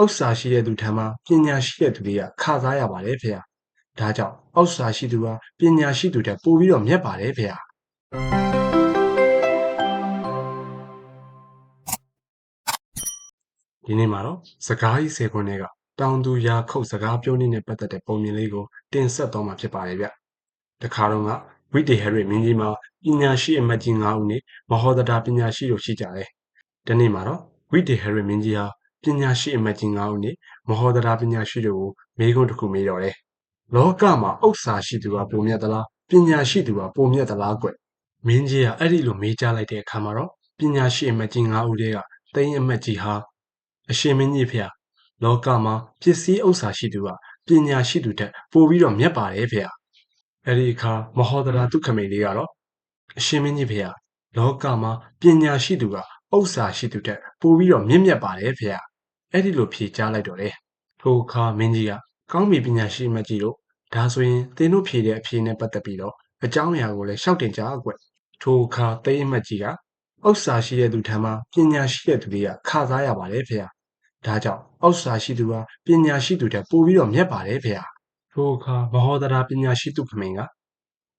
ဥစ္စာရှိတဲ့သူထံမှာပညာရှိတဲ့သူတွေကခစားရပါတယ်ဖေ။ဒါကြောင့်ဥစ္စာရှိသူဟာပညာရှိသူတက်ပိုပြီးတော့မြတ်ပါတယ်ဖေ။ဒီနေ့မှာတော့စကားကြီးဆယ်ခွန်းတွေကတောင်သူရာခုတ်စကားပြောနည်းနဲ့ပတ်သက်တဲ့ပုံမြင်လေးကိုတင်ဆက်တော့မှာဖြစ်ပါတယ်ဗျ။တခါတော့ကဝိတေဟရိမင်းကြီးမှာပညာရှိအမတ်ကြီး9ဦးနဲ့မဟောဒတာပညာရှိတို့ရှိကြတယ်။ဒီနေ့မှာတော့ဝိတေဟရိမင်းကြီးဟာ ပညာရှိအမတ်ကြီး9ဦးနဲ့မဟောဒတာပညာရှိတို့ကိုမေးခွန်းတစ်ခုမေးတော့တယ်။လောကမှာဥစ္စာရှိသူကပုံမြတ်သလားပညာရှိသူကပုံမြတ်သလားကွ။မင်းကြီးကအဲ့ဒီလိုမေးကြလိုက်တဲ့အခါမှာတော့ပညာရှိအမတ်ကြီး9ဦးတည်းကတိန်အမတ်ကြီးဟာအရှင်မင်းကြီးဖေ။လောကမှာပစ္စည်းဥစ္စာရှိသူကပညာရှိသူတက်ပိုပြီးတော့မြတ်ပါတယ်ဖေ။အဲ့ဒီအခါမဟောဒရာဒုက္ခမိန်လေးကတော့အရှင်မင်းကြီးဖေ။လောကမှာပညာရှိသူကဥစ္စာရှိသူတက်ပိုပြီးတော့မြင့်မြတ်ပါတယ်ဖေ။ အဲ့ဒီလိုဖြေကြားလိုက်တော့တယ်။ထိုအခါမင်းကြီးကကောင်းပြီပညာရှိမကြီးတို့ဒါဆိုရင်သင်တို့ဖြေတဲ့အဖြေနဲ့ပတ်သက်ပြီးတော့အကြောင်းအရာကိုလည်းရှောက်တင်ကြကွ။ထိုအခါသိအမတ်ကြီးကဥစ္စာရှိတဲ့သူထံမှာပညာရှိတဲ့သူတွေကခစားရပါတယ်ဖေ။ဒါကြောင့်ဥစ္စာရှိသူဟာပညာရှိသူတက်ပိုပြီးတော့မြတ်ပါတယ်ဖေ။ထိုအခါမဟောဒရာပညာရှိသူခမင်းက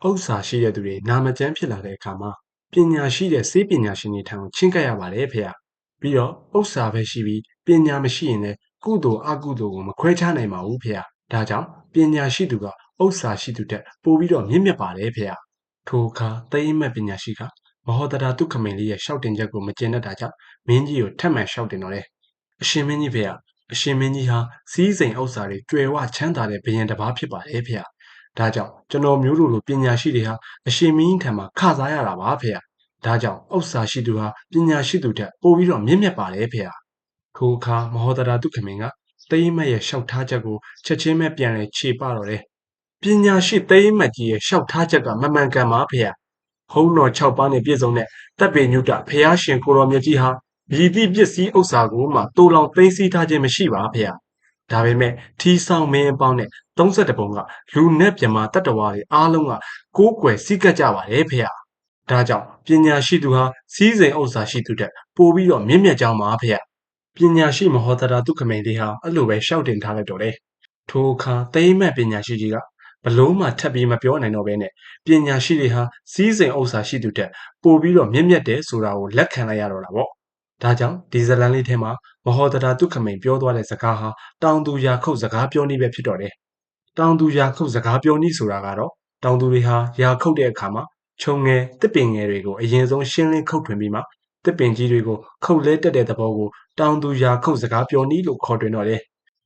ဥစ္စာရှိတဲ့သူတွေနာမကျန်းဖြစ်လာတဲ့အခါမှာပညာရှိတဲ့စေပညာရှင်တွေထံကိုချင်းကပ်ရပါတယ်ဖေ။ ပြီးတော့ဥစ္စာပဲရှိပြီးပညာမရှိရင်လည်းကုသိုလ်အကုသိုလ်ကိုမခွဲခြားနိုင်ပါဘူးဖေ။ဒါကြောင့်ပညာရှိသူကဥစ္စာရှိသူတက်ပိုပြီးတော့မြင့်မြတ်ပါတယ်ဖေ။ထိုအခါသိမ့်မတ်ပညာရှိကမဟောဒရာတုခမင်းလေးရဲ့ရှောက်တင်ချက်ကိုမကျင်တတ်တာကြောင့်မင်းကြီးကိုထပ်မံရှောက်တင်တော့တယ်။အရှင်မင်းကြီးဖေ။အရှင်မင်းကြီးဟာစီးစိမ်ဥစ္စာတွေကျွယ်ဝချမ်းသာတဲ့ဘယင်တစ်ပါးဖြစ်ပါတယ်ဖေ။ဒါကြောင့်ကျွန်တော်မျိုးတို့လိုပညာရှိတွေဟာအရှင်မင်းကြီးထံမှာခစားရတာပါဖေ။ ဒါကြောင့်ဥစ္စာရှိသူဟာပညာရှိသူတက်ပိုပြီးတော့မြင့်မြတ်ပါတယ်ဖေ။ထိုအခါမဟောဒရာတုခမင်းကသိမ့်မတ်ရဲ့ရှောက်ထားချက်ကိုချက်ချင်းပဲပြန်လဲခြေပတော့တယ်။ပညာရှိသိမ့်မတ်ကြီးရဲ့ရှောက်ထားချက်ကမမှန်ကန်ပါဖေ။ဟုံးတော်6ပါးနဲ့ပြည့်စုံတဲ့တပ်ပေညုတဖះရှင်ကိုတော်မြတ်ကြီးဟာရည်သည့်ပစ္စည်းဥစ္စာကိုမှတိုးလောင်သိမ်းဆည်းထားခြင်းမရှိပါဖေ။ဒါပေမဲ့ထီဆောင်မင်းအပေါင်းနဲ့32ပုံကလူနဲ့ပြမတတ္တဝါတွေအားလုံးကကိုးကွယ်စိတ်ကပ်ကြပါတယ်ဖေ။ ဒါကြောင့်ပညာရှိသူဟာစီးစိမ်ဥစ္စာရှိသူတဲ့ပို့ပြီးတော့မြင့်မြတ်ကြောင်းပါဖေ။ပညာရှိမဟောဒရာဒုက္ခမိန်လေးဟာအဲ့လိုပဲရှောက်တင်ထားလိုက်တော့တယ်။ထိုအခါသိမ့်မဲ့ပညာရှိကြီးကဘလုံးမှထပ်ပြီးမပြောနိုင်တော့ဘဲနဲ့ပညာရှိတွေဟာစီးစိမ်ဥစ္စာရှိသူတက်ပို့ပြီးတော့မြင့်မြတ်တယ်ဆိုတာကိုလက်ခံလိုက်ရတော့တာပေါ့ဒါကြောင့်ဒီဇလန်လေးထဲမှာမဟောဒရာတုခမိန်ပြောသွားတဲ့စကားဟာတောင်သူရာခုတ်စကားပြောနည်းပဲဖြစ်တော့တယ်တောင်သူရာခုတ်စကားပြောနည်းဆိုတာကတော့တောင်သူတွေဟာရာခုတ်တဲ့အခါမှာ ခြုံငယ်တစ်ပင်ငယ်တွေကိုအရင်ဆုံးရှင်းလင်းခုတ်ထွင်ပြီးမှတစ်ပင်ကြီးတွေကိုခုတ်လဲတက်တဲ့သဘောကိုတောင်သူရာခုတ်စကားပြောနည်းလို့ခေါ်တွင်တော့တယ်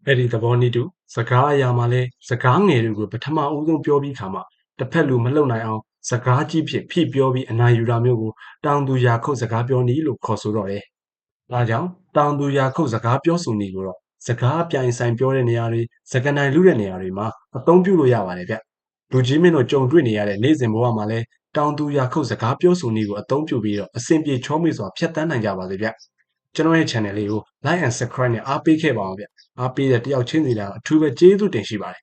အဲ့ဒီသဘောနည်းတူစကားအရာမှာလဲစကားငယ်တွေကိုပထမအဦးဆုံးပြောပြီးခါမှတစ်ဖက်လူမလှုပ်နိုင်အောင်စကားကြီးဖြစ်ဖိပြောပြီးအနာယူတာမျိုးကိုတောင်သူရာခုတ်စကားပြောနည်းလို့ခေါ်ဆိုတော့တယ်။ဒါကြောင့်တောင်သူရာခုတ်စကားပြောဆိုနည်းကိုတော့စကားပြိုင်ဆိုင်ပြောတဲ့နေရာတွေစကနိုင်လူတဲ့နေရာတွေမှာအသုံးပြုလို့ရပါတယ်ဗျ။လူကြီးမင်းတို့ကြုံတွေ့နေရတဲ့နေ့စဉ်ဘဝမှာလဲ တောင်သူရာခုတ်စကားပြောဆိုနည်းကိုအသုံးပြုပြီးတော့အဆင်ပြေချောမေ့စွာဖြတ်တန်းနိုင်ကြပါစေဗျ။ကျွန်တော်ရဲ့ channel လေးကို like and subscribe နဲ့အားပေးခဲ့ပါအောင်ဗျ။အားပေးတဲ့တယောက်ချင်းစီတိုင်းအထူးပဲကျေးဇူးတင်ရှိပါတယ်